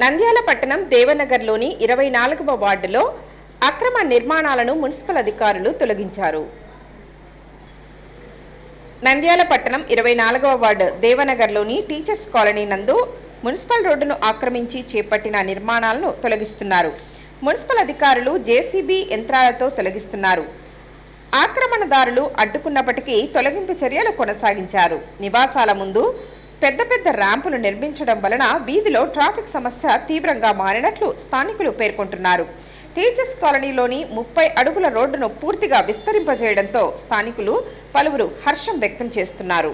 నంద్యాల పట్టణం దేవనగర్లోని ఇరవై నాలుగవ వార్డులో అక్రమ నిర్మాణాలను మున్సిపల్ అధికారులు తొలగించారు. నంద్యాల పట్టణం ఇరవై నాలుగవ వార్డు దేవనగర్లోని టీచర్స్ కాలనీ నందు మున్సిపల్ రోడ్డును ఆక్రమించి చేపట్టిన నిర్మాణాలను తొలగిస్తున్నారు. మున్సిపల్ అధికారులు జేసీబీ యంత్రాలతో తొలగిస్తున్నారు. ఆక్రమణదారులు అడ్డుకున్నప్పటికీ తొలగింపు చర్యలు కొనసాగించారు. నివాసాల ముందు పెద్ద పెద్ద ర్యాంపులు నిర్మించడం వలన వీధిలో ట్రాఫిక్ సమస్య తీవ్రంగా మారినట్లు స్థానికులు పేర్కొంటున్నారు. టీచర్స్ కాలనీలోని ముప్పై అడుగుల రోడ్డును పూర్తిగా విస్తరింపజేయడంతో స్థానికులు పలువురు హర్షం వ్యక్తం చేస్తున్నారు.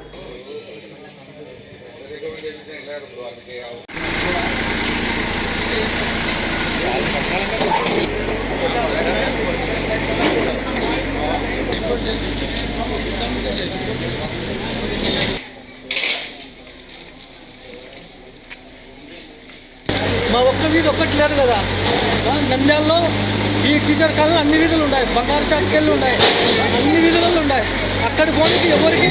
మా ఒక్క వీధి ఒక్కటి లేదు కదా. నంద్యాలలో ఈ టీచర్ కాలంలో అన్ని వీధులు ఉన్నాయి. బంగారు షాట్కెళ్ళు ఉన్నాయి. అన్ని వీధులలో ఉన్నాయి. అక్కడ పోనీకి ఎవరికి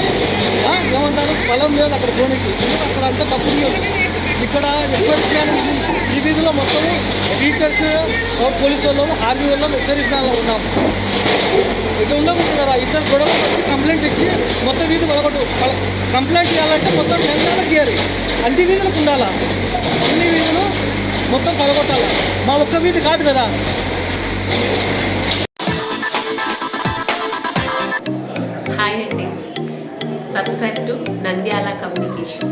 ఏమంటారు? బలం లేదు అక్కడ పోనీకి. అక్కడ అంతా తప్పు లేదు. ఇక్కడ ఎక్కడ ఈ వీధిలో మొత్తం టీచర్స్ పోలీసు వాళ్ళు ఆర్మీ వాళ్ళు సర్వీస్ మ్యాన్లో ఉన్నాము. ఇటు ఉండకూడదు కదా. ఇద్దరు గొడవ వచ్చి కంప్లైంట్ ఇచ్చి మొత్తం వీధి వదలకూడదు. కంప్లైంట్ చేయాలంటే మొత్తం నంద్యాల గీయాలి అన్ని వీధులకు ఉండాలా? అన్ని మొత్తం పడగొట్టాలి మా ఒక్క వీధి కాదు కదా. హాయ్ అండి. Subscribe to Nandyal communication